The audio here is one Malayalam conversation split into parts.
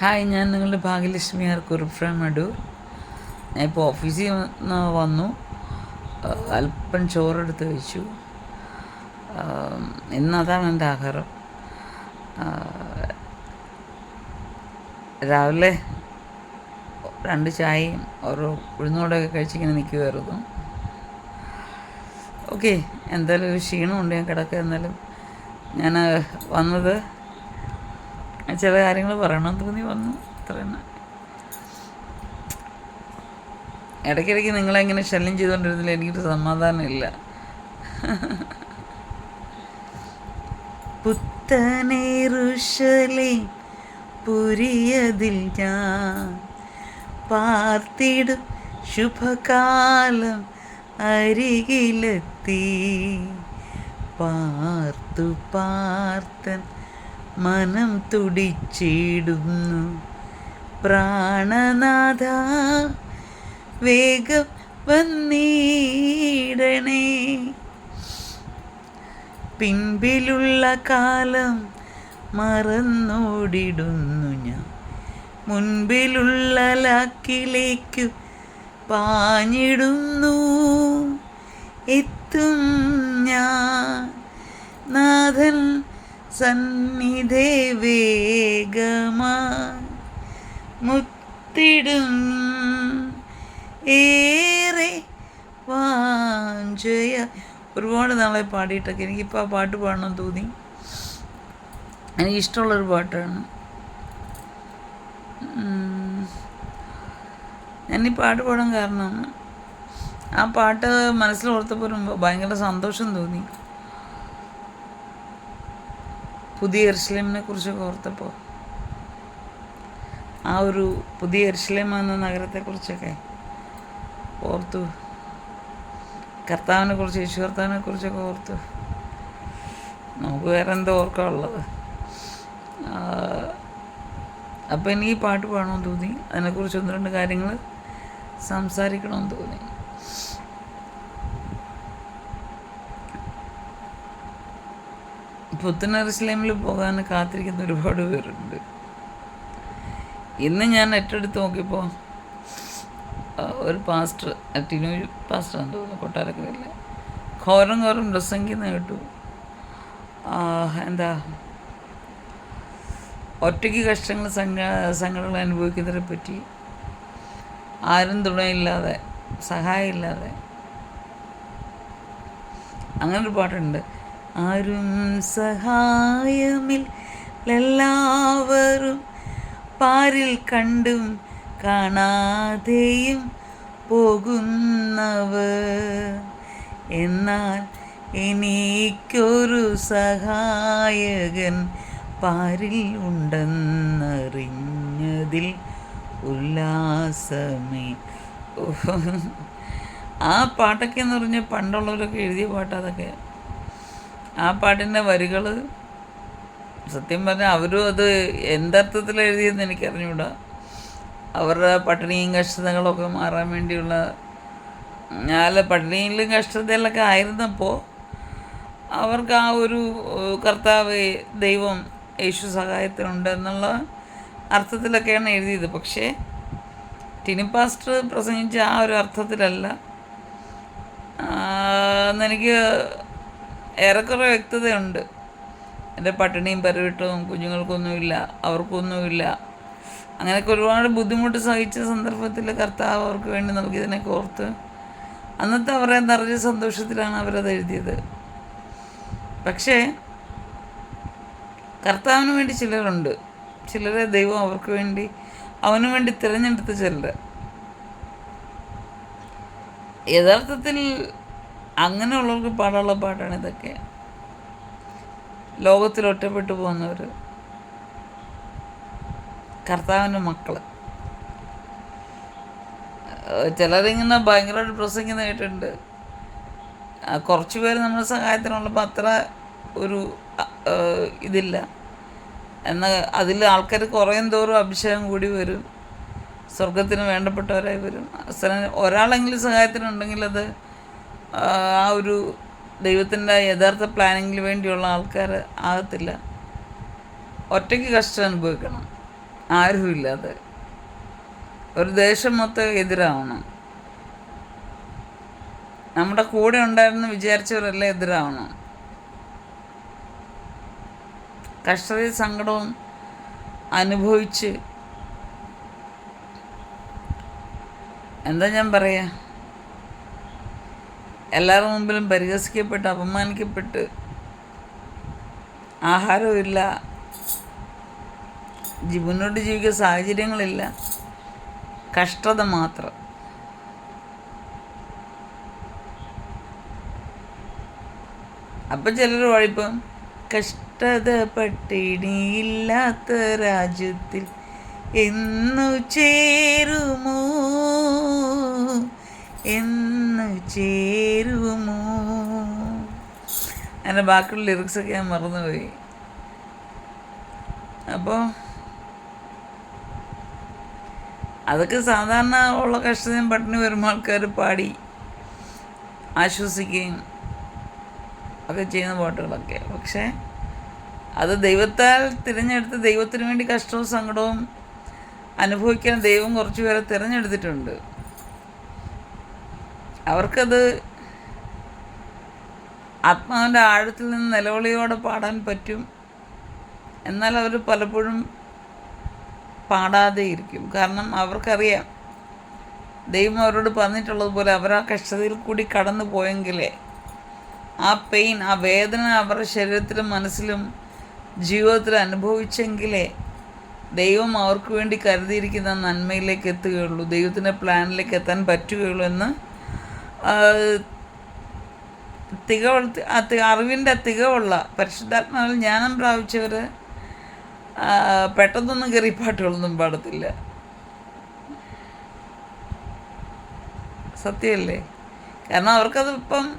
ഹായ് ഞാൻ നിങ്ങളുടെ ഭാഗ്യലക്ഷ്മി ആർ കുറുപ്രാൻ അടൂർ ഞാൻ ഇപ്പോൾ ഓഫീസിൽ നിന്ന് വന്നു. അല്പം ചോറെടുത്ത് കഴിച്ചു. ആ, ഇന്ന് അതാണ് എന്റെ ആഹാരം. രാവിലെ രണ്ട് ചായയും ഓരോ ഉഴുന്നോടൊക്കെ കഴിച്ചിങ്ങനെ നിൽക്കുമായിരുന്നു ഓക്കെ എന്തായാലും ഒരു ക്ഷീണമുണ്ട്. ഞാൻ കിടക്കുക എന്നാലും ഞാൻ വന്നത് ചില കാര്യങ്ങൾ പറയണമെന്ന് തോന്നി വന്നു. അത്ര തന്നെ ഇടയ്ക്കിടയ്ക്ക് നിങ്ങളെങ്ങനെ ശല്യം ചെയ്തുകൊണ്ടിരുന്നില്ല എനിക്കൊരു സമാധാനമില്ല. പുത്തനേറുഷലേ പുരിയതിൽ ഞാൻ പാർത്തിടും ശുഭകാലം അരികിലെത്തി. പാർത്തു പാർത്തൻ മനം തുടിച്ചിടുന്നു. പ്രാണനാഥ വേഗം വന്നീടണേ. പിൻപിലുള്ള കാലം മറന്നോടിടുന്നു ഞാൻ. മുൻപിലുള്ള ലാക്കിലേക്കു പാഞ്ഞിടുന്നു. എത്തും ഞാൻ. നാഥൻ സന്നിധേ വേഗമാ മുത്തിടും ഏറെ വാഞ്ചയ. ഒരുപാട് നാളെ പാടിയിട്ടൊക്കെ. എനിക്കിപ്പോൾ ആ പാട്ട് പാടണം തോന്നി. എനിക്കിഷ്ടമുള്ളൊരു പാട്ടാണ്. ഞാൻ ഈ പാട്ട് പാടാൻ കാരണം ആ പാട്ട് ഒരു ഭയങ്കര സന്തോഷം തോന്നി. പുതിയ എർശ്ലീമിനെ കുറിച്ചൊക്കെ ഓർത്തപ്പോൾ ആ ഒരു പുതിയ എർശ്ലീം എന്ന നഗരത്തെക്കുറിച്ചൊക്കെ ഓർത്തു. കർത്താവിനെ കുറിച്ച് യേശു കുറിച്ചൊക്കെ ഓർത്തു. നമുക്ക് വേറെ എന്തോ ഓർക്കാനുള്ളത് അപ്പം എനിക്ക് ഈ പാട്ട് പാടണമെന്ന് തോന്നി. അതിനെക്കുറിച്ച് ഒന്ന് രണ്ട് കാര്യങ്ങൾ സംസാരിക്കണമെന്ന് തോന്നി. പുത്തനറിസ്ലേമിൽ പോകാൻ കാത്തിരിക്കുന്ന ഒരുപാട് പേരുണ്ട്. ഇന്ന് ഞാൻ ഏറ്റെടുത്ത് നോക്കിയപ്പോൾ ഒരു പാസ്റ്റർ ടിനു പാസ്റ്റർ എന്ന് തോന്നുന്നു കൊട്ടാരക്കരയിലെ ഘോരം ഘോരം പ്രസംഗിക്കുന്ന കേട്ടു. എന്താ ഒറ്റയ്ക്ക് കഷ്ടങ്ങൾ സങ്ക സങ്കടങ്ങൾ അനുഭവിക്കുന്നതിനെ പറ്റി ആരും തുണയില്ലാതെ സഹായമില്ലാതെ. അങ്ങനൊരു പാട്ടുണ്ട്. ആരും സഹായമിൽ എല്ലാവരും പാരിൽ കണ്ടും കാണാതെയും പോകുന്നവർ. എന്നാൽ എനിക്കൊരു സഹായകൻ പാരിൽ ഉണ്ടെന്നറിഞ്ഞതിൽ ഉല്ലാസമേ. ആ പാട്ടൊക്കെ എന്ന് പറഞ്ഞാൽ പണ്ടുള്ളവരൊക്കെ എഴുതിയ പാട്ട് അതൊക്കെ. ആ പാട്ടിന്റെ വരികൾ സത്യം പറഞ്ഞാൽ അവരും അത് എന്തർത്ഥത്തിൽ എഴുതിയെന്ന് എനിക്കറിഞ്ഞൂടാ. അവരുടെ പട്ടിണിയും കഷ്ടതകളൊക്കെ മാറാൻ വേണ്ടിയുള്ള ഞാൻ പട്ടിണിയിലും കഷ്ടതയിലൊക്കെ ആയിരുന്നപ്പോൾ അവർക്ക് ആ ഒരു കർത്താവ് ദൈവം യേശു സഹായത്തിനുണ്ട് എന്നുള്ള അർത്ഥത്തിലൊക്കെയാണ് എഴുതിയത്. പക്ഷേ ടിനി പാസ്റ്റർ പ്രസംഗിച്ച ആ ഒരു അർത്ഥത്തിലല്ല. എന്നെനിക്ക് ഏറെക്കുറെ വ്യക്തതയുണ്ട്. എന്റെ പട്ടിണിയും പരിവിട്ടവും കുഞ്ഞുങ്ങൾക്കൊന്നുമില്ല അവർക്കൊന്നുമില്ല. അങ്ങനെയൊക്കെ ഒരുപാട് ബുദ്ധിമുട്ട് സഹിച്ച സന്ദർഭത്തിൽ കർത്താവ് അവർക്ക് വേണ്ടി നമുക്കിതിനെ കോർത്ത് അന്നത്തെ അവരെ നിറഞ്ഞ സന്തോഷത്തിലാണ് അവരത് എഴുതിയത്. പക്ഷേ കർത്താവിന് വേണ്ടി ചിലരുണ്ട്. ചിലരെ ദൈവം അവർക്ക് വേണ്ടി അവന് വേണ്ടി തിരഞ്ഞെടുത്ത ചിലർ യഥാർത്ഥത്തിൽ അങ്ങനെയുള്ളവർക്ക് പാടാനുള്ള പാട്ടാണ് ഇതൊക്കെ. ലോകത്തിൽ ഒറ്റപ്പെട്ടു പോകുന്നവർ കർത്താവിന്റെ മക്കൾ ചിലരിങ്ങനെ ഭയങ്കരമായിട്ട് പ്രസംഗിക്കുന്ന കേട്ടിട്ടുണ്ട്. കുറച്ച് പേര് നമ്മുടെ സഹായത്തിനുള്ളപ്പോൾ അത്ര ഒരു ഇതില്ല. എന്നാൽ അതിൽ ആൾക്കാർ കുറയും തോറും അഭിഷേകം കൂടി വരും. സ്വർഗത്തിന് വേണ്ടപ്പെട്ടവരായി വരും. ഒരാളെങ്കിലും സഹായത്തിനുണ്ടെങ്കിൽ അത് ആ ഒരു ദൈവത്തിന്റെ യഥാർത്ഥ പ്ലാനിങ്ങിന് വേണ്ടിയുള്ള ആൾക്കാർ ആകത്തില്ല. ഒറ്റയ്ക്ക് കഷ്ടം അനുഭവിക്കണം. ആരുമില്ലാതെ ഒരു ദേശം മൊത്തം എതിരാവണം. നമ്മുടെ കൂടെ ഉണ്ടായിരുന്നു വിചാരിച്ചവരെല്ലാം എതിരാവണം. കഷ്ടതയും സങ്കടവും അനുഭവിച്ച് എന്താ ഞാൻ പറയാ? എല്ലാവരുടെ മുമ്പിലും പരിഹസിക്കപ്പെട്ട് അപമാനിക്കപ്പെട്ട് ആഹാരമില്ല മുന്നോട്ട് ജീവിക്കാൻ സാഹചര്യങ്ങളില്ല. കഷ്ടത മാത്രം. അപ്പം ചിലർ വഴിപ്പം കഷ്ടത പട്ടിണിയില്ലാത്ത രാജ്യത്തിൽ എന്നു ചേരുമോ? എന്നു ചേരുമോ? അതിന്റെ ബാക്കിയുള്ള ലിറിക്സൊക്കെ ഞാൻ മറന്നുപോയി. അപ്പോൾ അതൊക്കെ സാധാരണ ഉള്ള കഷ്ടതയും പട്ടിണി വരുമ്പോൾ ആൾക്കാർ പാടി ആശ്വസിക്കുകയും ഒക്കെ ചെയ്യുന്ന പാട്ടുകളൊക്കെ. പക്ഷേ അത് ദൈവത്താൽ തിരഞ്ഞെടുത്ത് ദൈവത്തിന് വേണ്ടി കഷ്ടവും സങ്കടവും അനുഭവിക്കാൻ ദൈവം കുറച്ച് പേരെ തിരഞ്ഞെടുത്തിട്ടുണ്ട്. അവർക്കത് ആത്മാവിന്റെ ആഴത്തിൽ നിന്ന് നിലവിളിയോടെ പാടാൻ പറ്റും. എന്നാൽ അവർ പലപ്പോഴും പാടാതെ ഇരിക്കും കാരണം അവർക്കറിയാം ദൈവം അവരോട് പറഞ്ഞിട്ടുള്ളതുപോലെ അവർ ആ കഷ്ടതയിൽ കൂടി കടന്നു പോയെങ്കിലേ ആ പെയിൻ ആ വേദന അവരുടെ ശരീരത്തിലും മനസ്സിലും ജീവിതത്തിൽ അനുഭവിച്ചെങ്കിലേ ദൈവം അവർക്ക് വേണ്ടി കരുതിയിരിക്കുന്ന നന്മയിലേക്ക് എത്തുകയുള്ളൂ. ദൈവത്തിന്റെ പ്ലാനിലേക്ക് എത്താൻ പറ്റുകയുള്ളൂ എന്ന് ആ, തികവ ആ തി- അറിവിന്റെ തികവുള്ള പരിശുദ്ധാത്മാവിൽ ജ്ഞാനം പ്രാപിച്ചവർ പെട്ടെന്നൊന്നും കയറി പാട്ടുകളൊന്നും പാടത്തില്ല. സത്യമല്ലേ? കാരണം അവർക്കത് ഇപ്പം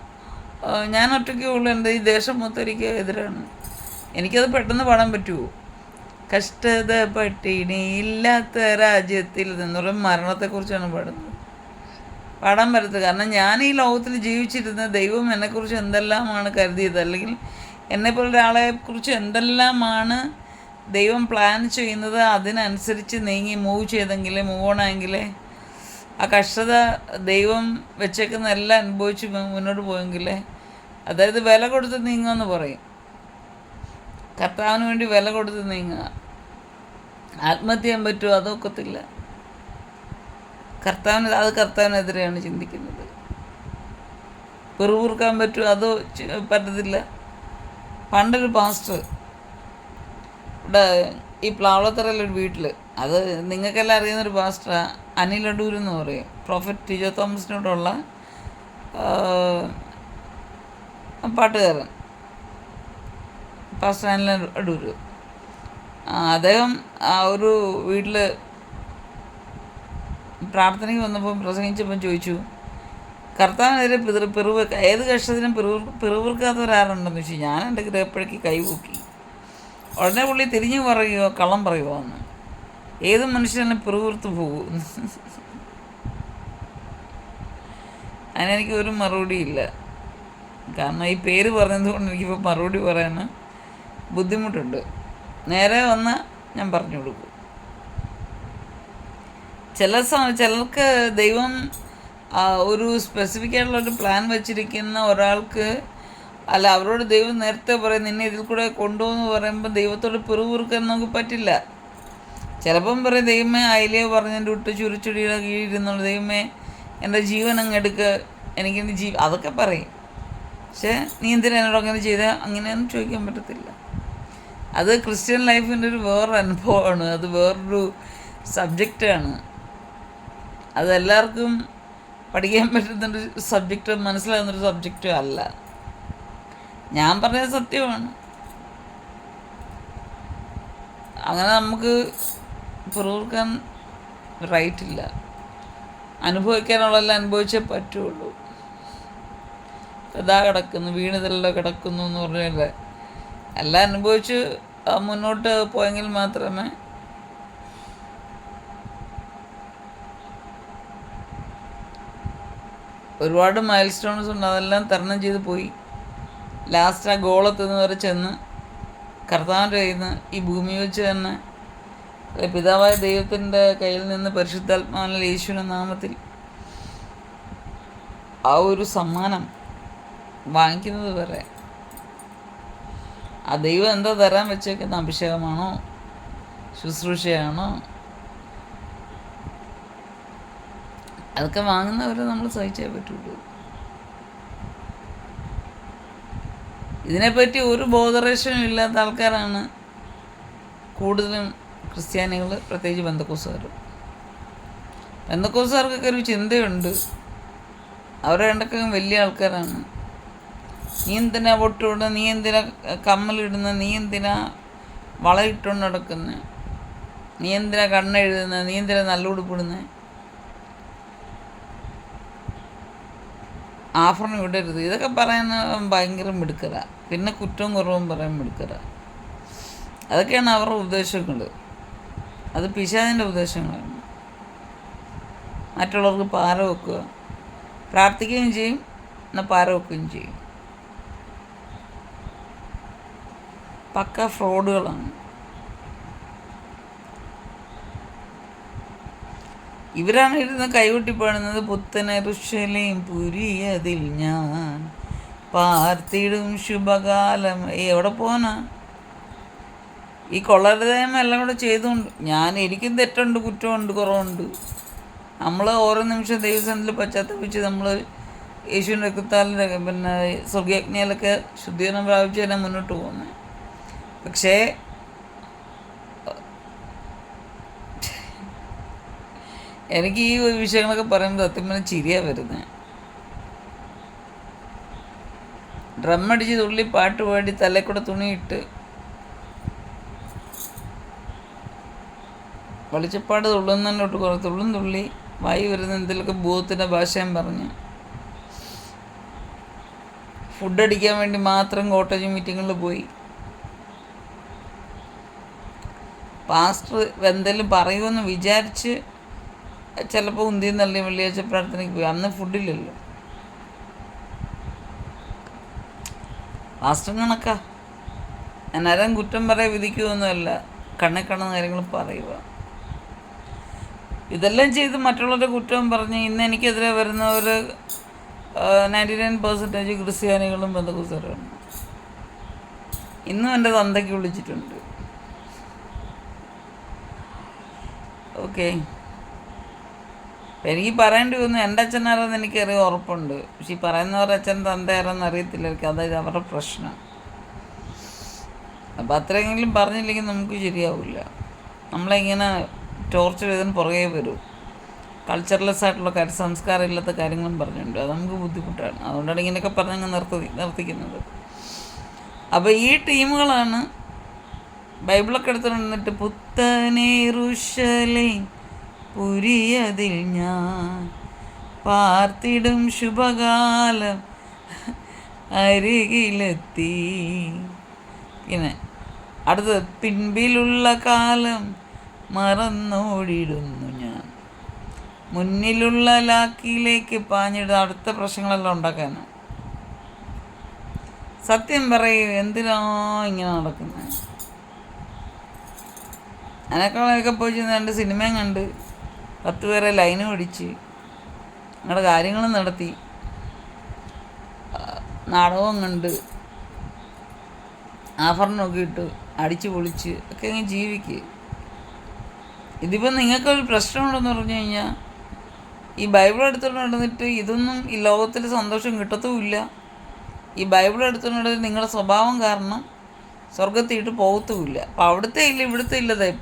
ഞാൻ ഒറ്റയ്ക്ക് ഉള്ളൂ. എന്റെ ഈ ദേശം മൊത്തം എനിക്ക് എതിരാണ്. എനിക്കത് പെട്ടെന്ന് പാടാൻ പറ്റുമോ കഷ്ടത പട്ടിണി ഇല്ലാത്ത രാജ്യത്തിൽ നിന്നുള്ള മരണത്തെക്കുറിച്ചാണ് പാടുന്നത്. പാടാൻ വരുത്തുക കാരണം ഞാൻ ഈ ലോകത്തിൽ ജീവിച്ചിരുന്ന ദൈവം എന്നെക്കുറിച്ച് എന്തെല്ലാമാണ് കരുതിയത്? അല്ലെങ്കിൽ എന്നെപ്പോലെ ഒരാളെ കുറിച്ച് എന്തെല്ലാമാണ് ദൈവം പ്ലാൻ ചെയ്യുന്നത്? അതിനനുസരിച്ച് നീങ്ങി മൂവ് ചെയ്തെങ്കിലേ മൂവ് ഓൺ ആ കഷ്ടത ദൈവം വെച്ചേക്കുന്ന എല്ലാം അനുഭവിച്ച് മുന്നോട്ട് പോയെങ്കിലേ അതായത് വില കൊടുത്ത് നീങ്ങുമെന്ന് പറയും. കർത്താവിന് വേണ്ടി വില കൊടുത്ത് നീങ്ങുക. ആത്മഹത്യ ചെയ്യാൻ പറ്റുമോ? അതൊക്കത്തില്ല. കർത്താവിന് അത് കർത്താവിനെതിരെയാണ് ചിന്തിക്കുന്നത്. പെറുപൂർക്കാൻ പറ്റുമോ? അതോ പറ്റത്തില്ല. പണ്ടൊരു പാസ്റ്റർ ഇവിടെ ഈ പ്ലാവളത്തറയിലൊരു വീട്ടിൽ അത് നിങ്ങൾക്കെല്ലാം അറിയുന്നൊരു പാസ്റ്റർ അനിൽ അടൂർ എന്ന് പറയും. പ്രൊഫറ്റ് ടിജോ തോമസിനോടുള്ള പാട്ടുകാരൻ. പാസ്റ്റർ അനിൽ അടൂർ. അദ്ദേഹം ആ ഒരു വീട്ടിൽ പ്രാർത്ഥനയ്ക്ക് വന്നപ്പോൾ പ്രസംഗിച്ചപ്പോൾ ചോദിച്ചു കർത്താവിനെതിരെ പിതൃ പിറവ് ഏത് കഷ്ടത്തിനും പിറവ് പിറവിർക്കാത്തവരാരുണ്ടെന്ന് ചോദിച്ചു. ഞാൻ എന്റെ ഗ്രഹപ്പഴയ്ക്ക് കൈപൂക്കി ഉടനെ പുള്ളി തിരിഞ്ഞു പറയുകയോ കള്ളം പറയുമോ എന്ന് ഏത് മനുഷ്യനും പിറവിർത്ത് പോകും. അതിനെനിക്ക് ഒരു മറുപടിയില്ല കാരണം ഈ പേര് പറഞ്ഞതുകൊണ്ട് എനിക്കിപ്പോൾ മറുപടി പറയാൻ ബുദ്ധിമുട്ടുണ്ട്. നേരെ വന്ന് ഞാൻ പറഞ്ഞു കൊടുക്കും. ചില ചിലർക്ക് ദൈവം ഒരു സ്പെസിഫിക് ആയിട്ടുള്ള ഒരു പ്ലാൻ വെച്ചിരിക്കുന്ന ഒരാൾക്ക് അല്ല അവരോട് ദൈവം നേരത്തെ പറയും നിന്നെ ഇതിൽ കൂടെ കൊണ്ടുപോകുന്നു പറയുമ്പോൾ ദൈവത്തോട് പിറുപിറുക്കാൻ നമുക്ക് പറ്റില്ല. ചിലപ്പം പറയും ദൈവമേ അയിലയോ പറഞ്ഞതിന്റെ വിട്ട് ചുരുച്ചുടിയുടെ കീഴിരുന്നുള്ള ദൈവമേ എന്റെ ജീവൻ അങ്ങ് എടുക്കുക എനിക്കെന്റെ ജീ അതൊക്കെ പറയും. പക്ഷേ നീ എന്തിനാ എന്നോട് അങ്ങനെ ചെയ്ത? അങ്ങനെയൊന്നും ചോദിക്കാൻ പറ്റത്തില്ല. അത് ക്രിസ്ത്യൻ ലൈഫിന്റെ ഒരു വേറൊരു അനുഭവമാണ്. അത് വേറൊരു സബ്ജക്റ്റാണ് അത് എല്ലാവർക്കും പഠിക്കാൻ പറ്റുന്നൊരു സബ്ജക്റ്റ് മനസ്സിലാകുന്നൊരു സബ്ജക്റ്റും അല്ല. ഞാൻ പറഞ്ഞത് സത്യമാണ്. അങ്ങനെ നമുക്ക് പുറകെടുക്കാൻ റൈറ്റില്ല അനുഭവിക്കാനുള്ളതെല്ലാം അനുഭവിച്ചേ പറ്റുള്ളൂ. ഇതാ കിടക്കുന്നു വീണിതെല്ലാം കിടക്കുന്നു എന്ന് പറഞ്ഞല്ലേ എല്ലാം അനുഭവിച്ച് മുന്നോട്ട് പോയെങ്കിൽ മാത്രമേ ഒരുപാട് മൈൽ സ്റ്റോൺസ് ഉണ്ട്. അതെല്ലാം തരണം ചെയ്ത് പോയി. ലാസ്റ്റ് ആ ഗോളെത്തുന്ന വരെ ചെന്ന് കർത്താവിന്റെ കയ്യിൽ നിന്ന് ഈ ഭൂമി വെച്ച് തന്നെ പിതാവായ ദൈവത്തിന്റെ കയ്യിൽ നിന്ന് പരിശുദ്ധാത്മാവിൽ യേശുവിന്റെ നാമത്തിൽ ആ ഒരു സമ്മാനം വാങ്ങിക്കുന്നത് വരെ ആ ദൈവം എന്താ തരാൻ വെച്ചേക്കുന്ന അഭിഷേകമാണോ? ശുശ്രൂഷയാണോ? അതൊക്കെ വാങ്ങുന്നവരെ നമ്മൾ സഹിച്ചേ പറ്റുള്ളൂ. ഇതിനെപ്പറ്റി ഒരു ബോധറേഷനും ഇല്ലാത്ത ആൾക്കാരാണ് കൂടുതലും ക്രിസ്ത്യാനികൾ പ്രത്യേകിച്ച് ബന്ധക്കോസുകാർ. ബന്ധക്കോസുകാർക്കൊക്കെ ഒരു ചിന്തയുണ്ട്. അവരെ കണ്ടൊക്കെ വലിയ ആൾക്കാരാണ്. നീ എന്തിനാ പൊട്ടിടുന്നത് നീ എന്തിനാ കമ്മലിടുന്നത് നീ എന്തിനാ വളയിട്ടുകൊണ്ട് നടക്കുന്നത് നീ എന്തിനാ കണ്ണെഴുതുന്നത് നീ എന്തിനാ നല്ല ഉടുപ്പിടുന്നത് ആഫറിന് ഇടരുത് ഇതൊക്കെ പറയുന്ന ഭയങ്കര മിടുക്കര. പിന്നെ കുറ്റവും കുറവും പറയാൻ മിടുക്കര. അതൊക്കെയാണ് അവരുടെ ഉദ്ദേശങ്ങൾ. അത് പിശാദിന്റെ ഉദ്ദേശങ്ങളാണ്. മറ്റുള്ളവർക്ക് പാര വെക്കുക. പ്രാർത്ഥിക്കുകയും ചെയ്യും. എന്നാൽ പാര വെക്കുകയും ചെയ്യും. പക്ക ഫ്രോഡുകളാണ്. ഇവരാണ് ഇരുന്ന് കൈകൊട്ടി പാടുന്നത് പുത്തനരുഷലേം പുരിയതിൽ ഞാൻ. പാർത്തിടും ശുഭകാലം. എവിടെ പോനാ ഈ കൊള്ളരുതേമ എല്ലാം കൂടെ ചെയ്തുകൊണ്ട് ഞാൻ എനിക്കും തെറ്റുണ്ട് കുറ്റമുണ്ട് കുറവുണ്ട്. നമ്മൾ ഓരോ നിമിഷം ദൈവസനത്തിൽ പശ്ചാത്തപിച്ച് നമ്മൾ യേശുവിന്റെ കുത്താലിന്റെ പിന്നെ സ്വർഗയജ്ഞയിലൊക്കെ ശുദ്ധീകരണം പ്രാപിച്ച് തന്നെ മുന്നോട്ട് പോകുന്നത്. പക്ഷേ എനിക്ക് ഈ വിഷയങ്ങളൊക്കെ പറയുമ്പോൾ സത്യം പറഞ്ഞാൽ ചിരിയാ വരുന്നത് ഡ്രമ്മടിച്ച് തുള്ളി പാട്ട് പാടി തലക്കൂടെ തുണിയിട്ട് വെളിച്ചപ്പാട് തുള്ളുന്നതിനോട്ട് കുറേ തുള്ളും തുള്ളി വായി വരുന്ന എന്തെങ്കിലുമൊക്കെ ഭൂതത്തിന്റെ ഭാഷയും പറഞ്ഞ്. ഫുഡ് അടിക്കാൻ വേണ്ടി മാത്രം കോട്ടേജ് മീറ്റിങ്ങിൽ പോയി. പാസ്റ്റർ എന്തെങ്കിലും പറയുമെന്ന് വിചാരിച്ച് ചിലപ്പോൾ ഉന്തി നല്ല വെള്ളിയാഴ്ച പ്രാർത്ഥനയ്ക്ക് പോയി. അന്ന് ഫുഡില്ലല്ലോ പാസ്റ്റർ കണക്കാ ഞാൻ ആരും കുറ്റം പറയാൻ വിധിക്കുകയൊന്നുമല്ല കണ്ണെ കാണുന്ന കാര്യങ്ങൾ പറയുക. ഇതെല്ലാം ചെയ്ത് മറ്റുള്ളവരുടെ കുറ്റവും പറഞ്ഞ് ഇന്ന് എനിക്കെതിരെ വരുന്ന ഒരു നയന്റി നയൻ പെർസെന്റേജ് ക്രിസ്ത്യാനികളും ബന്ധുക്കുസരാണ് ഇന്നും എന്റെ തന്തയ്ക്ക് വിളിച്ചിട്ടുണ്ട്. ഓക്കെ എനിക്ക് പറയേണ്ടി വന്നു എന്റെ അച്ഛനാരെന്ന് എനിക്കറിയാൻ ഉറപ്പുണ്ട്. പക്ഷെ ഈ പറയുന്നവരുടെ അച്ഛൻ തന്തയാരെന്ന് അറിയത്തില്ല എനിക്ക് അത് അവരുടെ പ്രശ്നം. അപ്പം അത്രയെങ്കിലും പറഞ്ഞില്ലെങ്കിൽ നമുക്ക് ശരിയാവില്ല. നമ്മളിങ്ങനെ ടോർച്ചർ ചെയ്തതിന് പുറകെ വരും? കൾച്ചറലെസ് ആയിട്ടുള്ള കാര്യം സംസ്കാരം ഇല്ലാത്ത കാര്യങ്ങളും പറഞ്ഞിട്ടുണ്ട്. അത് നമുക്ക് ബുദ്ധിമുട്ടാണ്. അതുകൊണ്ടാണ് ഇങ്ങനെയൊക്കെ പറഞ്ഞങ്ങ് നിർത്തി നിർത്തിക്കുന്നത്. അപ്പോൾ ഈ ടീമുകളാണ് ബൈബിളൊക്കെ എടുത്തുകൊണ്ട് പുത്തനേ പുത്തനേറുഷലേ പുരിയതിൽ ഞാൻ പാർത്തിടും ശുഭകാലം അരികിലെത്തി. പിന്നെ അടുത്തത് പിൻപിലുള്ള കാലം മറന്നോടിടുന്നു ഞാൻ. മുന്നിലുള്ള ലാക്കിയിലേക്ക് പാഞ്ഞിടുന്ന അടുത്ത പ്രശ്നങ്ങളെല്ലാം ഉണ്ടാക്കാനാണ് സത്യം പറയൂ എന്തിനാ ഇങ്ങനെ നടക്കുന്നത് അതിനേക്കാളൊക്കെ പോയി ചെന്ന് രണ്ട് സിനിമയും കണ്ട് പത്ത് പേരെ ലൈന് പിടിച്ച് ഞങ്ങളുടെ കാര്യങ്ങൾ നടത്തി. നാടകവും കണ്ട് ആഭരണമൊക്കെ ഇട്ട് അടിച്ച് പൊളിച്ച് ഒക്കെ അങ്ങ് ജീവിക്കുക ഇതിപ്പോൾ നിങ്ങൾക്കൊരു പ്രശ്നമുണ്ടെന്ന് പറഞ്ഞു കഴിഞ്ഞാൽ ഈ ബൈബിൾ എടുത്തുകൊണ്ട് നടന്നിട്ട് ഇതൊന്നും ഈ ലോകത്തിൽ സന്തോഷം കിട്ടത്തുമില്ല. ഈ ബൈബിൾ എടുത്തുകൊണ്ട് നടന്നിട്ട് നിങ്ങളുടെ സ്വഭാവം കാരണം സ്വർഗത്തിയിട്ട് പോകത്തുമില്ല അപ്പോൾ അവിടുത്തെ ഇല്ല ഇവിടുത്തെ ഇല്ലതായി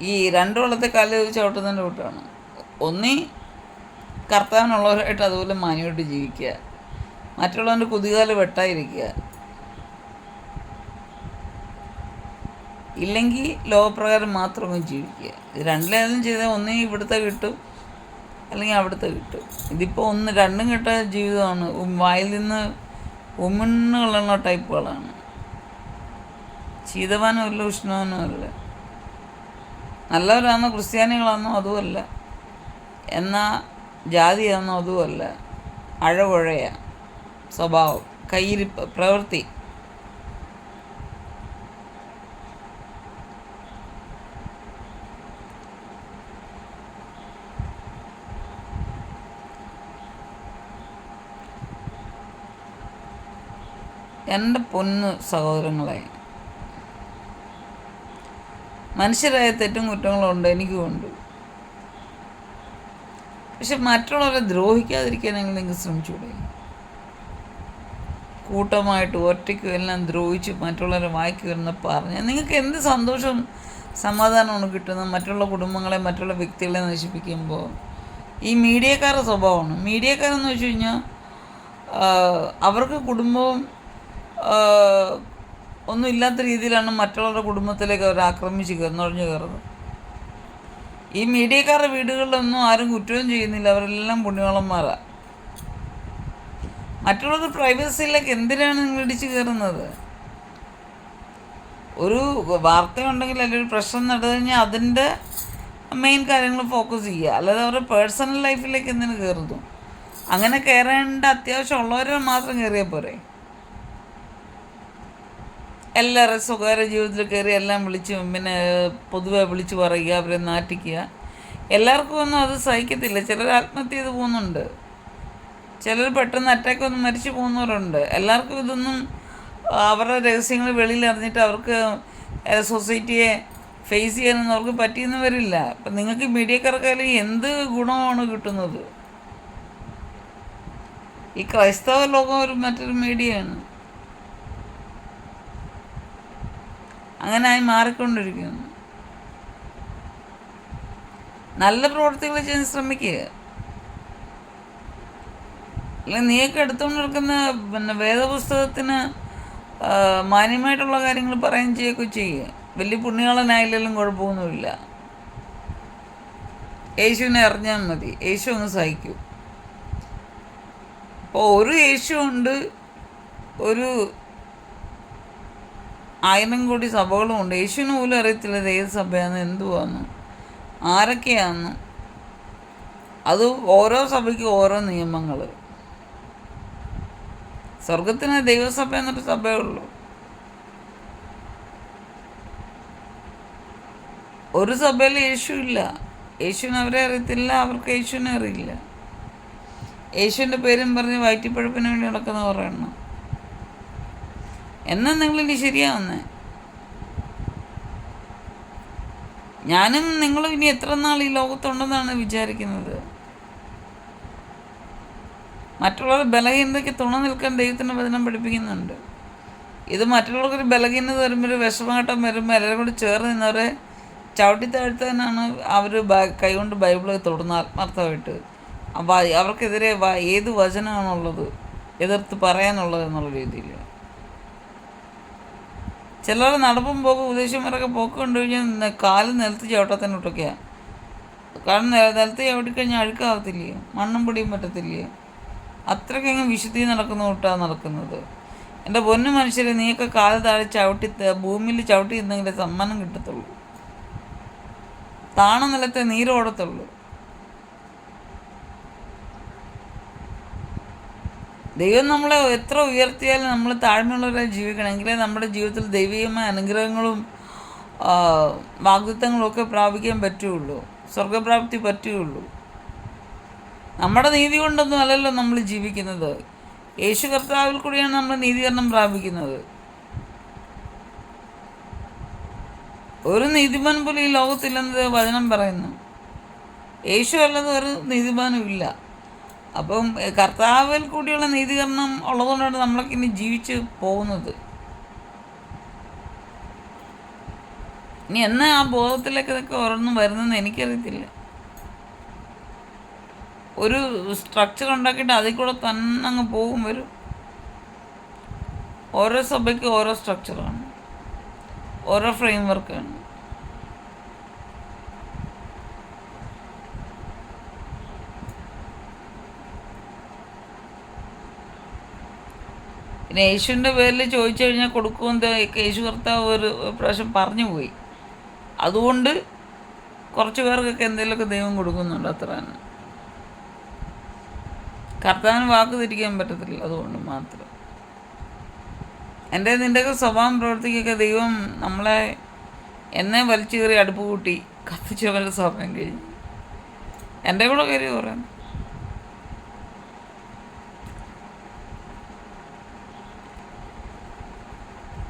ഈ രണ്ട് വെള്ളത്തെ കാൽ ചവിട്ടുന്നതിന്റെ കൂട്ടാണ്. ഒന്നി കർത്താവിനുള്ളവരായിട്ട് അതുപോലെ മാനിയോട്ട് ജീവിക്കുക. മറ്റുള്ളവന്റെ കുതികാൽ വെട്ടായിരിക്കുക ഇല്ലെങ്കിൽ ലോകപ്രകാരം മാത്രമേ ജീവിക്കുക. ഇത് രണ്ടിലേതും ചെയ്താൽ ഒന്നേ ഇവിടുത്തെ കിട്ടും അല്ലെങ്കിൽ അവിടുത്തെ കിട്ടും. ഇതിപ്പോൾ ഒന്ന് രണ്ടും കിട്ട ജീവിതമാണ്. വായിൽ നിന്ന് ഉമിണ്ണുകളുള്ള ടൈപ്പുകളാണ്. ശീതവാനും അല്ല ഉഷ്ണവാനും അല്ല. നല്ലവരാണെന്നോ ക്രിസ്ത്യാനികളാണെന്നോ അതുമല്ല. എന്നാൽ ജാതിയാണെന്നോ അതുമല്ല. അഴവുഴയ സ്വഭാവം കയ്യിരിപ്പ് പ്രവൃത്തി. എന്റെ പൊന്ന് സഹോദരങ്ങളായി മനുഷ്യരായ തെറ്റും കുറ്റങ്ങളും എനിക്കും ഉണ്ട്. പക്ഷെ മറ്റുള്ളവരെ ദ്രോഹിക്കാതിരിക്കാനെങ്കിലും നിങ്ങൾ ശ്രമിച്ചൂടെ? കൂട്ടമായിട്ട് ഒറ്റയ്ക്കും എല്ലാം ദ്രോഹിച്ച് മറ്റുള്ളവരെ വായിക്ക് എന്ന് നിങ്ങൾക്ക് എന്ത് സന്തോഷം സമാധാനമാണ് കിട്ടുന്നത്? മറ്റുള്ള കുടുംബങ്ങളെ മറ്റുള്ള വ്യക്തികളെ നശിപ്പിക്കുമ്പോൾ. ഈ മീഡിയക്കാരുടെ സ്വഭാവമാണ്. മീഡിയക്കാരെന്ന് വെച്ച് കഴിഞ്ഞാൽ അവർക്ക് കുടുംബവും ഒന്നും ഇല്ലാത്ത രീതിയിലാണ് മറ്റുള്ളവരുടെ കുടുംബത്തിലേക്ക് അവർ ആക്രമിച്ച് കയറുന്നൊഴിഞ്ഞ് കയറുന്നത്. ഈ മീഡിയക്കാരുടെ വീടുകളിലൊന്നും ആരും കുറ്റവും ചെയ്യുന്നില്ല. അവരെല്ലാം പുണ്യവാളന്മാരാണ് മറ്റുള്ളവരുടെ പ്രൈവസിയിലേക്ക് എന്തിനാണ് നിങ്ങൾ ഇടിച്ചു കയറുന്നത്? ഒരു വാർത്തയുണ്ടെങ്കിൽ അല്ലെങ്കിൽ ഒരു പ്രശ്നം നടന്നു കഴിഞ്ഞാൽ അതിന്റെ മെയിൻ കാര്യങ്ങൾ ഫോക്കസ് ചെയ്യുക. അല്ലാതെ അവരുടെ പേഴ്സണൽ ലൈഫിലേക്ക് എന്തിനു കയറുന്നു? അങ്ങനെ കയറേണ്ട അത്യാവശ്യം ഉള്ളവരെ മാത്രം കയറിയാൽ പോരെ. എല്ലാവരും സ്വകാര്യ ജീവിതത്തിൽ കയറി എല്ലാം വിളിച്ച് പിന്നെ പൊതുവെ വിളിച്ച് പറയുക അവരെ നാട്ടിക്കുക എല്ലാവർക്കും ഒന്നും അത് സഹിക്കത്തില്ല. ചിലർ ആത്മഹത്യ ചെയ്ത് പോകുന്നുണ്ട്. ചിലർ പെട്ടെന്ന് അറ്റാക്ക് വന്ന് മരിച്ചു പോകുന്നവരുണ്ട്. എല്ലാവർക്കും ഇതൊന്നും അവരുടെ രഹസ്യങ്ങൾ വെളിയിൽ അറിഞ്ഞിട്ട് അവർക്ക് സൊസൈറ്റിയെ ഫേസ് ചെയ്യാനൊന്നും അവർക്ക് പറ്റിയെന്ന് വരില്ല. അപ്പം നിങ്ങൾക്ക് മീഡിയക്കാർക്കായാലും എന്ത് ഗുണമാണ് കിട്ടുന്നത്? ഈ ക്രൈസ്തവ ലോകം ഒരു മറ്റൊരു മീഡിയയാണ്. അങ്ങനെ ആയി മാറിക്കൊണ്ടിരിക്കുന്നു. നല്ല പ്രവർത്തികൾ ചെയ്യാൻ ശ്രമിക്കുക അല്ലെങ്കിൽ നീയൊക്കെ എടുത്തുകൊണ്ട് നിൽക്കുന്ന പിന്നെ വേദപുസ്തകത്തിന് മാന്യമായിട്ടുള്ള കാര്യങ്ങൾ പറയുകയും ചെയ്യുകയൊക്കെ ചെയ്യുക വലിയ പുണ്യാളനായില്ലെങ്കിലും കുഴപ്പമൊന്നുമില്ല. യേശുവിനെ അറിഞ്ഞാൽ മതി. യേശു ഒന്ന് സഹിക്കും. അപ്പോൾ ഒരു യേശു ഉണ്ട് ഒരു ആയിരം കോടി സഭകളും ഉണ്ട്. യേശുവിന് പോലും അറിയത്തില്ല ഏത് സഭയാണ് എന്തുവാന്ന് ആരൊക്കെയാന്ന്. അത് ഓരോ സഭയ്ക്കും ഓരോ നിയമങ്ങൾ. സ്വർഗത്തിന് ദൈവസഭ എന്നൊരു സഭയേ ഉള്ളൂ. ഒരു സഭയിൽ യേശു ഇല്ല. യേശുവിന് അവരെ അറിയത്തില്ല അവർക്ക് യേശുവിനെ അറിയില്ല. യേശുവിന്റെ പേരും പറഞ്ഞ് വയറ്റിപ്പഴപ്പിന് വേണ്ടി നടക്കുന്ന എന്നാ നിങ്ങൾ ഇനി ശരിയാവുന്നേ? ഞാനും നിങ്ങളും ഇനി എത്ര നാൾ ഈ ലോകത്തുണ്ടെന്നാണ് വിചാരിക്കുന്നത്. മറ്റുള്ളവർ ബലഹീനതയ്ക്ക് തുണ നിൽക്കാൻ ദൈവത്തിന്റെ വചനം പഠിപ്പിക്കുന്നുണ്ട്. ഇത് മറ്റുള്ളവർക്കൊരു ബലഹീനത വരുമ്പോൾ ഒരു വിഷമഘട്ടം വരുമ്പോൾ എല്ലാവരും കൂടി ചേർന്ന് നിന്നവരെ ചവിട്ടി താഴ്ത്താനാണ് അവർ കൈകൊണ്ട് ബൈബിൾ തൊടുന്ന ആത്മാർത്ഥമായിട്ട്. അവർക്കെതിരെ ഏത് വചനമാണുള്ളത് എതിർത്ത് പറയാനുള്ളത് എന്നുള്ള രീതിയിൽ. ചിലർ നടപ്പും പോക്കും ഉദ്ദേശിമാരൊക്കെ പോക്ക് കണ്ടു കഴിഞ്ഞാൽ കാൽ നിലത്ത് ചവിട്ടത്തിനൊട്ടൊക്കെയാണ് കാരണം നില- നിലത്ത് ചവിട്ടിക്കഴിഞ്ഞാൽ അഴുക്കാവത്തില്ലേ? മണ്ണും പൊടിയും പറ്റത്തില്ലേ? അത്രയ്ക്കങ്ങ് വിശുദ്ധി നടക്കുന്ന കൂട്ടാണ് നടക്കുന്നത്. എന്റെ പൊന്നു മനുഷ്യരെ നീയൊക്കെ കാൽ താഴെ ചവിട്ടി ഭൂമിയിൽ ചവിട്ടി ഇന്നെങ്കിലേ സമ്മാനം കിട്ടത്തുള്ളൂ. താണ നിലത്തെ നീരോടത്തുള്ളൂ. ദൈവം നമ്മളെ എത്ര ഉയർത്തിയാലും നമ്മൾ താഴ്മയുള്ളവരായി ജീവിക്കണമെങ്കിൽ നമ്മുടെ ജീവിതത്തിൽ ദൈവികമായ അനുഗ്രഹങ്ങളും വാഗ്ദത്വങ്ങളും ഒക്കെ പ്രാപിക്കാൻ പറ്റുകയുള്ളൂ സ്വർഗപ്രാപ്തി പറ്റുകയുള്ളൂ നമ്മുടെ നീതി കൊണ്ടൊന്നും അല്ലല്ലോ നമ്മൾ ജീവിക്കുന്നത്. യേശു കർത്താവിൽ കൂടിയാണ് നമ്മൾ നീതീകരണം പ്രാപിക്കുന്നത്. ഒരു നീതിമാൻ പോലും ഈ ലോകത്തില്ലെന്നത് വചനം പറയുന്നു. യേശു അല്ലാതെ ഒരു നീതിമാനും ഇല്ല അപ്പം കർത്താവിൽ കൂടിയുള്ള നീതീകരണം ഉള്ളതുകൊണ്ടാണ് നമ്മളൊക്കെ ഇനി ജീവിച്ച് പോകുന്നത്. ഇനി എന്നാ ആ ബോധത്തിലേക്ക് ഇതൊക്കെ ഓരോന്നും വരുന്നെന്ന് എനിക്കറിയത്തില്ല. ഒരു സ്ട്രക്ചർ ഉണ്ടാക്കിയിട്ട് അതിൽ കൂടെ തന്നെ അങ്ങ് പോകും വരും. ഓരോ സഭയ്ക്ക് ഓരോ സ്ട്രക്ചറാണ് ഓരോ ഫ്രെയിം വർക്കാണ് പിന്നെ യേശുവിന്റെ പേരിൽ ചോദിച്ചു കഴിഞ്ഞാൽ കൊടുക്കുമെന്ന് യേശു കർത്താവ് ഒരു പ്രാവശ്യം പറഞ്ഞു പോയി. അതുകൊണ്ട് കുറച്ച് പേർക്കൊക്കെ എന്തെങ്കിലുമൊക്കെ ദൈവം കൊടുക്കുന്നുണ്ട് അത്ര തന്നെ. കർത്താവിന് വാക്ക് തിരിക്കാൻ പറ്റത്തില്ല അതുകൊണ്ട് മാത്രം. എന്റെ നിന്റെയൊക്കെ സ്വഭാവം പ്രവർത്തിക്കൊക്കെ ദൈവം നമ്മളെ എന്നെ വലിച്ചു കയറി അടുപ്പ് കൂട്ടി കത്തിച്ചവരുടെ സ്വഭാവം കഴിഞ്ഞു. എന്റെ കൂടെ കയറി പറയാം.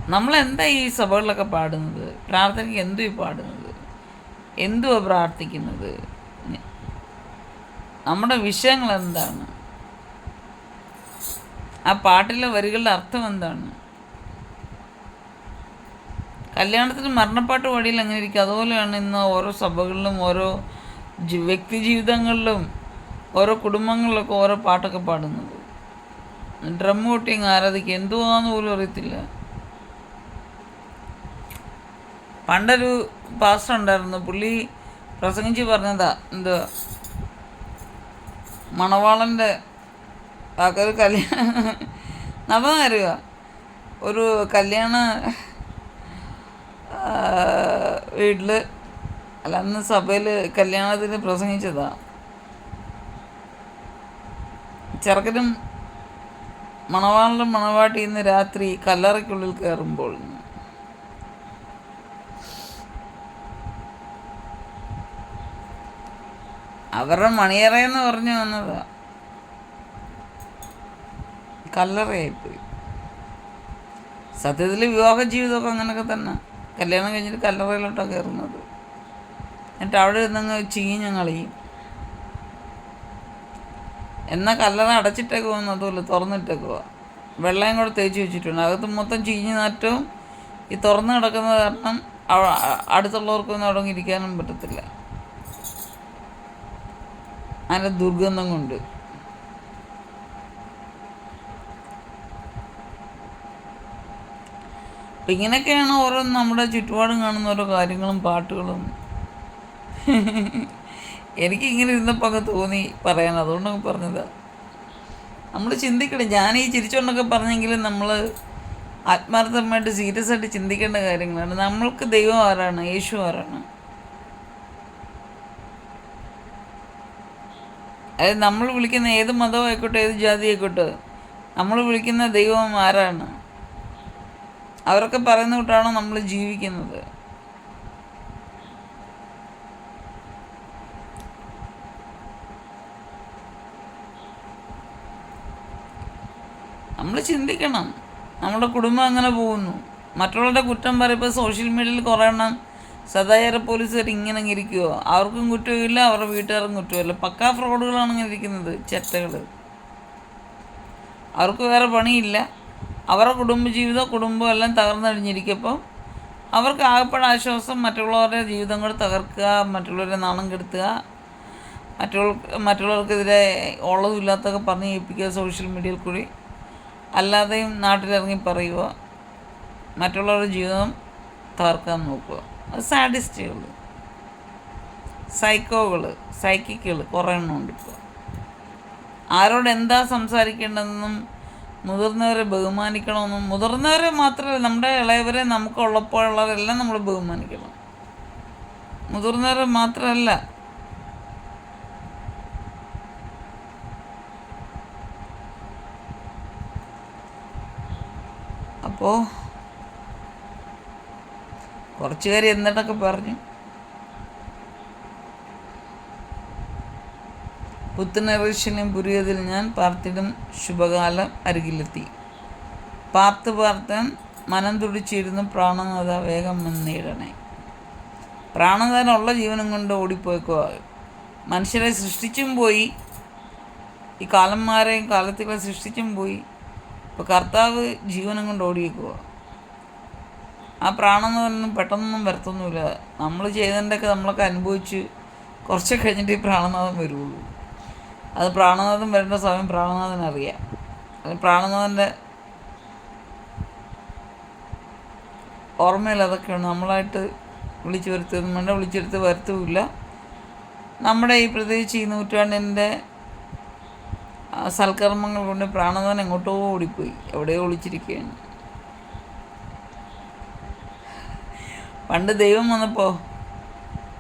നമ്മൾ എന്താ ഈ സഭകളിലൊക്കെ പാടുന്നത്? പ്രാർത്ഥനയ്ക്ക് എന്തു പാടുന്നത്? എന്തുവാ പ്രാർത്ഥിക്കുന്നത്? നമ്മുടെ വിഷയങ്ങൾ എന്താണ് ആ പാട്ടിലെ വരികളുടെ അർത്ഥം എന്താണ് കല്യാണത്തിന് മരണപ്പാട്ട് വഴിയിൽ അങ്ങനെ ഇരിക്കും? അതുപോലെയാണ് ഇന്ന് ഓരോ സഭകളിലും ഓരോ വ്യക്തി ജീവിതങ്ങളിലും ഓരോ കുടുംബങ്ങളിലൊക്കെ ഓരോ പാട്ടൊക്കെ പാടുന്നത്. ഡ്രം കൊട്ടിങ് ആരാധിക്കുക. എന്തുവാന്ന് പോലും അറിയത്തില്ല. പണ്ടൊരു പാസ്റ്റർ ഉണ്ടായിരുന്നു. പുള്ളി പ്രസംഗിച്ച് പറഞ്ഞതാ എന്തോ മണവാളന്റെ ഒരു കല്യാണം. നടന്നറിയുക ഒരു കല്യാണ വീട്ടിൽ അല്ല അന്ന് സഭയിൽ കല്യാണത്തിന് പ്രസംഗിച്ചതാ. ചെറുക്കനും മണവാളിലും മണവാട്ടിന്ന് രാത്രി കല്ലറയ്ക്കുള്ളിൽ കയറുമ്പോൾ അവരുടെ മണിയറയെന്ന് പറഞ്ഞു വന്നതാ. കല്ലറയായിപ്പോയി. സത്യത്തിൽ വിവാഹ ജീവിതമൊക്കെ അങ്ങനെയൊക്കെ തന്നെ. കല്യാണം കഴിഞ്ഞിട്ട് കല്ലറയിലോട്ടാണ് കയറുന്നത്. എന്നിട്ട് അവിടെ ഇരുന്നങ്ങ് ചീഞ്ഞ കളിയും എന്നാൽ കല്ലറ അടച്ചിട്ടേക്കുവാന്ന് അതുപോലെ തുറന്നിട്ടേക്കുക വെള്ളം കൂടെ തേച്ച് വെച്ചിട്ടുണ്ട്. അകത്ത് മൊത്തം ചീഞ്ഞ് നാറ്റവും ഈ തുറന്ന് കിടക്കുന്ന കാരണം അടുത്തുള്ളവർക്കൊന്നും അവിടെ ഇരിക്കാനും പറ്റത്തില്ല. അതിന്റെ ദുർഗന്ധം കൊണ്ട്? അപ്പം ഇങ്ങനെയൊക്കെയാണ് ഓരോ നമ്മുടെ ചുറ്റുപാടും കാണുന്ന ഓരോ കാര്യങ്ങളും പാട്ടുകളും. എനിക്ക് ഇങ്ങനെ ഇരുന്നപ്പോൾ അങ്ങ് തോന്നി പറയാൻ. അതുകൊണ്ടൊക്കെ പറഞ്ഞത്. നമ്മൾ ചിന്തിക്കണം. ഞാൻ ഈ ചിരിച്ചുകൊണ്ടൊക്കെ പറഞ്ഞെങ്കിലും നമ്മൾ ആത്മാർത്ഥമായിട്ട് സീരിയസ് ആയിട്ട് ചിന്തിക്കേണ്ട കാര്യങ്ങളാണ്. നമ്മൾക്ക് ദൈവം ആരാണ്? യേശു ആരാണ്? അതായത് നമ്മൾ വിളിക്കുന്ന ഏത് മതവും ആയിക്കോട്ടെ ഏത് ജാതി ആയിക്കോട്ടെ നമ്മൾ വിളിക്കുന്ന ദൈവം ആരാണ്? അവരൊക്കെ പറയുന്ന കൂട്ടാണോ നമ്മൾ ജീവിക്കുന്നത്? നമ്മൾ ചിന്തിക്കണം. നമ്മുടെ കുടുംബം അങ്ങനെ പോകുന്നു. മറ്റുള്ളവരുടെ കുറ്റം പറയുമ്പോൾ സോഷ്യൽ മീഡിയയിൽ കുറേ എണ്ണം സദാചാര പോലീസുകാർ ഇങ്ങനെ അങ്ങ് ഇരിക്കുമോ അവർക്കും കുറ്റമില്ല അവരുടെ വീട്ടുകാർക്കും കുറ്റമില്ല പക്കാ ഫ്രോഡുകളാണ് ഇങ്ങനെ ഇരിക്കുന്നത് ചെറ്റകൾ അവർക്ക് വേറെ പണിയില്ല. അവരുടെ കുടുംബജീവിതം കുടുംബം എല്ലാം തകർന്നടിഞ്ഞിരിക്കപ്പോൾ അവർക്ക് ആകപ്പെടെ ആശ്വാസം മറ്റുള്ളവരുടെ ജീവിതം കൂടെ തകർക്കുക മറ്റുള്ളവരെ നാണം കെടുത്തുക മറ്റുള്ള മറ്റുള്ളവർക്കെതിരെ ഉള്ളതും ഇല്ലാത്തൊക്കെ പറഞ്ഞ് ഏൽപ്പിക്കുക സോഷ്യൽ മീഡിയയിൽ കൂടി. അല്ലാതെയും നാട്ടിലിറങ്ങി പറയുക മറ്റുള്ളവരുടെ ജീവിതം തകർക്കാൻ നോക്കുക. അത് സാഡിസ്റ്റുകൾ സൈക്കോകൾ സൈക്കിക്കുകൾ കുറേ എണ്ണമുണ്ട് ഇപ്പോൾ ആരോട് എന്താ സംസാരിക്കേണ്ടതെന്നും മുതിർന്നവരെ ബഹുമാനിക്കണമെന്നും മുതിർന്നവരെ മാത്രമല്ല നമ്മുടെ ഇളയവരെ നമുക്കുള്ളപ്പോഴുള്ളവരെല്ലാം നമ്മൾ ബഹുമാനിക്കണം. മുതിർന്നവരെ മാത്രമല്ല. അപ്പോൾ കുറച്ച് പേര് എന്നിട്ടൊക്കെ പറഞ്ഞു. പുത്തനെറിഷ്യലും പുരിയതിൽ ഞാൻ പാർത്തിടും ശുഭകാലം അരികിലെത്തി. പാർത്ത് പാർത്തൻ മനം തുടിച്ചിരുന്നു പ്രാണനാഥ വേഗം വന്നിടണേ പ്രാണനാഥനുള്ള ജീവനും കൊണ്ട് ഓടിപ്പോയിക്കോ. മനുഷ്യരെ സൃഷ്ടിച്ചും പോയി. ഈ കാലന്മാരെയും കാലത്തുകളെ സൃഷ്ടിച്ചും പോയി. ഇപ്പോൾ കർത്താവ് ജീവനം കൊണ്ട് ഓടിയേക്കുക ആ പ്രാണമെന്നൊന്നും പെട്ടെന്നൊന്നും വരത്തൊന്നുമില്ല. നമ്മൾ ചെയ്തതിന്റെയൊക്കെ നമ്മളൊക്കെ അനുഭവിച്ച് കുറച്ച് കഴിഞ്ഞിട്ട് ഈ പ്രാണനാഥം വരുള്ളൂ അത് പ്രാണനാഥം വരേണ്ട സമയം പ്രാണനാഥൻ അറിയാം. അത് പ്രാണനാഥന്റെ ഓർമ്മയിൽ അതൊക്കെയാണ്. നമ്മളായിട്ട് വിളിച്ചു വരുത്തതും നമ്മുടെ വിളിച്ചെടുത്ത് വരുത്തുമില്ല നമ്മുടെ ഈ പ്രത്യേകിച്ച് ഈ നൂറ്റാണ്ടിന്റെ സൽക്കർമ്മങ്ങൾ കൊണ്ട് പ്രാണനാഥൻ എങ്ങോട്ടോ ഓടിപ്പോയി. എവിടെയോ ഒളിച്ചിരിക്കുകയാണ്. പണ്ട് ദൈവം വന്നപ്പോൾ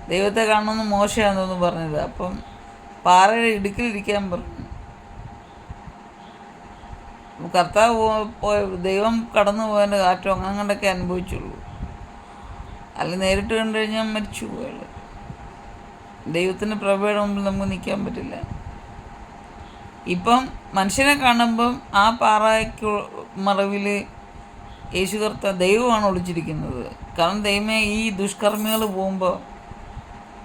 ദൈവത്തെ കാണണമെന്ന് മോശമാണെന്നൊന്നും പറഞ്ഞത്. അപ്പം പാറയുടെ ഇടുക്കിലിരിക്കാൻ പറഞ്ഞു. കർത്താവ് പോയ ദൈവം കടന്നു പോയതിന്റെ കാറ്റോ അങ്ങനെ കണ്ടൊക്കെ അനുഭവിച്ചുള്ളൂ. അല്ല നേരിട്ട് കണ്ടു കഴിഞ്ഞാൽ മരിച്ചു പോയാൾ ദൈവത്തിന്റെ പ്രഭയുടെ മുമ്പിൽ നമുക്ക് നിൽക്കാൻ പറ്റില്ല. ഇപ്പം മനുഷ്യനെ കാണുമ്പം ആ പാറയ്ക്ക് മറവിൽ യേശു കർത്ത ദൈവമാണ് ഒളിച്ചിരിക്കുന്നത്. കാരണം ദൈവമേ ഈ ദുഷ്കർമ്മികൾ പോകുമ്പോൾ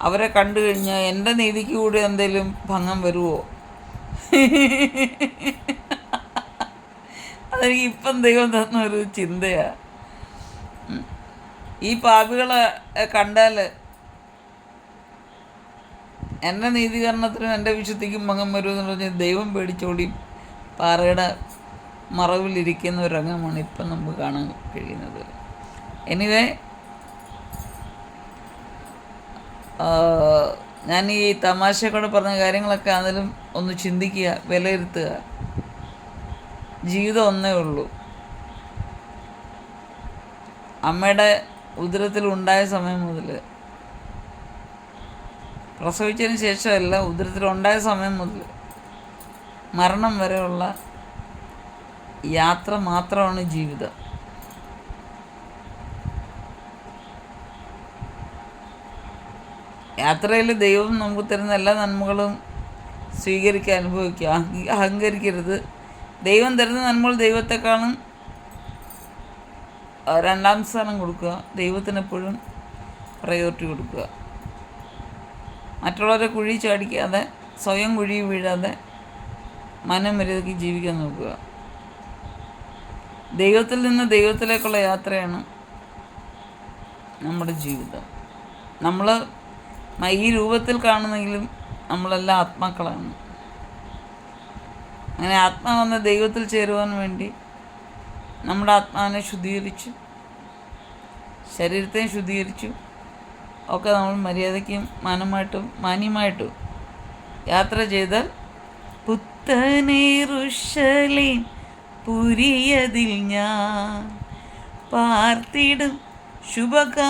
അവരെ കണ്ടു കഴിഞ്ഞാൽ എന്റെ നീതിക്ക് കൂടി എന്തെങ്കിലും ഭംഗം വരുമോ അതെനിക്ക് ഇപ്പം ദൈവം തന്ന ഒരു ചിന്തയാണ് ഈ പാപികളെ കണ്ടാൽ എന്റെ നീതീകരണത്തിനും എന്റെ വിശുദ്ധിക്കും ഭംഗം വരുമെന്ന് പറഞ്ഞ് ദൈവം പേടിച്ചോടി പാറയുടെ മറവിലിരിക്കുന്ന ഒരു രംഗമാണ് ഇപ്പം നമുക്ക് കാണാൻ കഴിയുന്നത്. എനിവേ ഞാൻ ഈ തമാശക്കൂടെ പറഞ്ഞ കാര്യങ്ങളൊക്കെ ആണെങ്കിലും ഒന്ന് ചിന്തിക്കുക വിലയിരുത്തുക. ജീവിതം ഒന്നേ ഉള്ളൂ. അമ്മയുടെ ഉദരത്തിൽ ഉണ്ടായ സമയം മുതൽ പ്രസവിച്ചതിന് ശേഷമല്ല ഉദരത്തിൽ ഉണ്ടായ സമയം മുതൽ മരണം വരെയുള്ള യാത്ര മാത്രമാണ് ജീവിതം. യാത്രയിൽ ദൈവം നമുക്ക് തരുന്ന എല്ലാ നന്മകളും സ്വീകരിക്കുക അനുഭവിക്കുക. അഹങ്കരിക്കരുത്. ദൈവം തരുന്ന നന്മകൾ ദൈവത്തെക്കാളും രണ്ടാം സ്ഥാനം കൊടുക്കുക. ദൈവത്തിന് എപ്പോഴും പ്രയോറിറ്റി കൊടുക്കുക. മറ്റുള്ളവരെ കുഴി ചാടിക്കാതെ സ്വയം കുഴി വീഴാതെ മനം മര്യാദയ്ക്ക് ജീവിക്കാൻ നോക്കുക. ദൈവത്തിൽ നിന്ന് ദൈവത്തിലേക്കുള്ള യാത്രയാണ് നമ്മുടെ ജീവിതം. നമ്മൾ ഈ രൂപത്തിൽ കാണുന്നെങ്കിലും നമ്മളെല്ലാം ആത്മാക്കളാണ്. അങ്ങനെ ആത്മാവെന്ന ദൈവത്തിൽ ചേരുവാൻ വേണ്ടി നമ്മുടെ ആത്മാവിനെ ശുദ്ധീകരിച്ച് ശരീരത്തെയും ശുദ്ധീകരിച്ചു ഒക്കെ നമ്മൾ മര്യാദയ്ക്കും മാനമായിട്ടും മാന്യമായിട്ടും യാത്ര ചെയ്താൽ പുത്തനേറുഷലേം പുരിയതിൽ ഞാൻ പാർത്തിടും ശുഭകാലമരികിലെത്തി.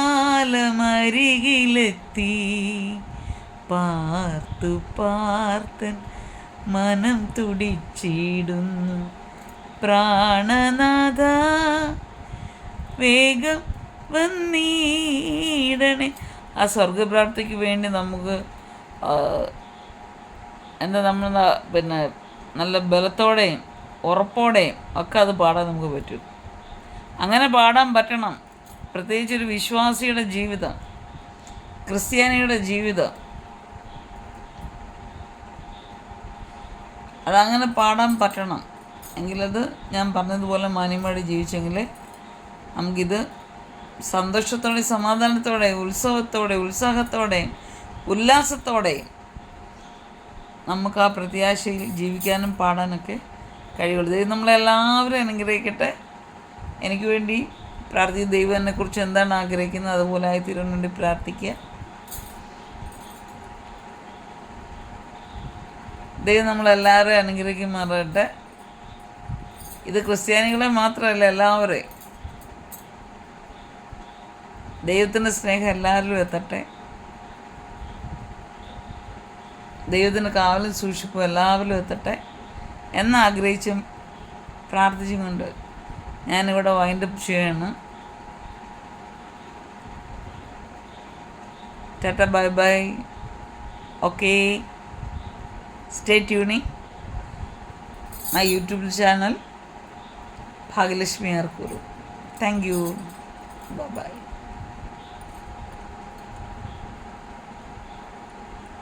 പാർത്തു പാർത്തൻ മനം തുടിച്ചിടുന്നു. പ്രാണനാഥ വേഗം വന്നീടണേ. ആ സ്വർഗപ്രാപ്തിക്ക് വേണ്ടി നമുക്ക് എന്താ നമ്മൾ പിന്നെ നല്ല ബലത്തോടെയും ഉറപ്പോടെയും ഒക്കെ അത് പാടാൻ നമുക്ക് പറ്റും. അങ്ങനെ പാടാൻ പറ്റണം. പ്രത്യേകിച്ച് ഒരു വിശ്വാസിയുടെ ജീവിതം ക്രിസ്ത്യാനിയുടെ ജീവിതം. അതങ്ങനെ പാടാൻ പറ്റണം. എങ്കിലത് ഞാൻ പറഞ്ഞതുപോലെ മാന്യമായി ജീവിച്ചെങ്കിൽ നമുക്കിത് സന്തോഷത്തോടെ സമാധാനത്തോടെ ഉത്സവത്തോടെ ഉത്സാഹത്തോടെ ഉല്ലാസത്തോടെ നമുക്ക് ആ പ്രത്യാശയിൽ ജീവിക്കാനും പാടാനൊക്കെ കഴിയുള്ളൂ ദൈവം നമ്മളെല്ലാവരും അനുഗ്രഹിക്കട്ടെ. എനിക്ക് വേണ്ടി പ്രാർത്ഥി ദൈവം എന്നെക്കുറിച്ച് എന്താണ് ആഗ്രഹിക്കുന്നത് അതുപോലെ ആയി വേണ്ടി പ്രാർത്ഥിക്കുക. ദൈവം നമ്മളെല്ലാവരെയും അനുഗ്രഹിക്കുമാറട്ടെ ഇത് ക്രിസ്ത്യാനികളെ മാത്രമല്ല എല്ലാവരെയും. ദൈവത്തിന്റെ സ്നേഹം എല്ലാവരിലും എത്തട്ടെ. ദൈവത്തിന്റെ കാവലും സൂക്ഷിപ്പും എല്ലാവരിലും എത്തട്ടെ. എന്നാഗ്രഹിച്ചും പ്രാർത്ഥിച്ചും കൊണ്ട് ഞാനിവിടെ വൈൻഡപ്പ് ചെയ്യാണ് tata bye bye. Okay. Stay tuning my YouTube channel Bhagyalakshmi Arkkur. Thank you bye